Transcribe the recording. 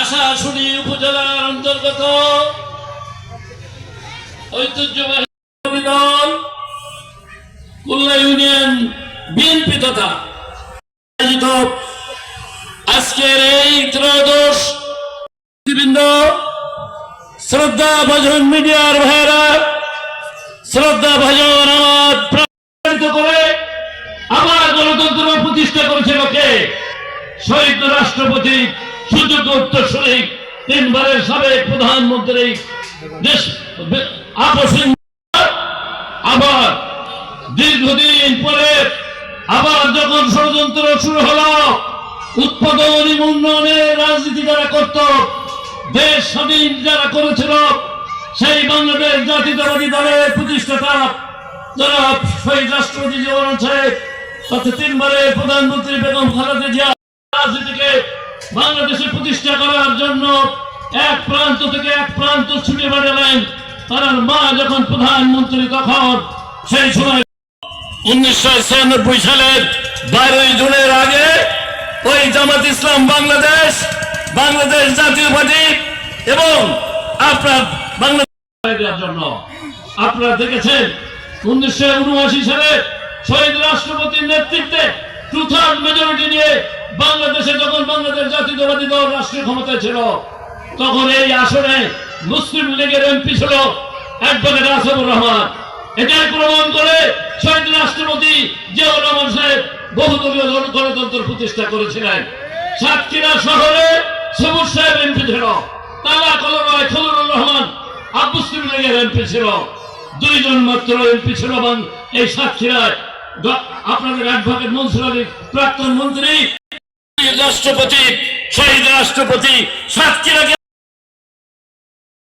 আশাশুনি উপজেলার অন্তর্গত ঐতিহ্যবাহী দল খুলনা ইউনিয়ন বিএনপি তথা আজকের এই ত্রয়োদশ বৃন্দ শ্রদ্ধা ভজন মিডিয়ার ভাইরা শ্রদ্ধা ভজন আমার করে আবার গণতন্ত্র প্রতিষ্ঠা করেছিল কে? শহীদ রাষ্ট্রপতি সুযোগ্য উত্তরসূরি তিনবারের সাবেক প্রধানমন্ত্রী আবার দীর্ঘদিন পরে আবার যখন ষড়যন্ত্র শুরু হলো, উৎপাদন উন্নয়নের রাজনীতি যারা করত, দেশ স্বাধীন যারা করেছিল, সেই বাংলাদেশ জাতীয়তাবাদী দলের প্রতিষ্ঠাতা যারা শহীদ রাষ্ট্রপতি জীবন সাহেব তথা তিনবারের প্রধানমন্ত্রী বেগম খালেদা জিয়া রাজনীতিকে বাংলাদেশে প্রতিষ্ঠা করার জন্য এক প্রান্ত থেকে এক প্রান্ত ছুটে বেড়ালেন। তার মা যখন প্রধানমন্ত্রী তখন সেই সময় উনিশশো ছিয়ানব্বই সালের বারোই জুনের আগে ওই জামাত ইসলাম বাংলাদেশ বাংলাদেশ জাতীয় পার্টি এবং আপনার বাংলাদেশ জন্য। আপনারা দেখেছেন উনিশশো উনআশি সালে শহীদ রাষ্ট্রপতির নেতৃত্বে টু থার্ড মেজরিটি নিয়ে বাংলাদেশে বাংলাদেশ জাতীয়তাবাদী দল রাষ্ট্রীয় ক্ষমতায় ছিল। তখন এই আসনে মুসলিম লীগের এমপি ছিল অ্যাডভোকেট আসফুর রহমান। এটাই প্রমাণ করে শহীদ রাষ্ট্রপতি জিয়াউর রহমান সাহেব বহুদলীয় গণতন্ত্র প্রতিষ্ঠা করেছিলেন। সাতক্ষীরা শহরে সবুজ সাহেব এমপি ছিল। তালা কলরায় খলিলুর রহমান আব্বুসলিম লীগের এমপি ছিল। দুইজন মাত্র এমপি ছিল এবং এই সাতক্ষীরায় আপনাদের অ্যাডভোকেট মনসুর আলী প্রাক্তন মন্ত্রী রাষ্ট্রপতি শহীদ রাষ্ট্রপতি সাতক্ষীরাকে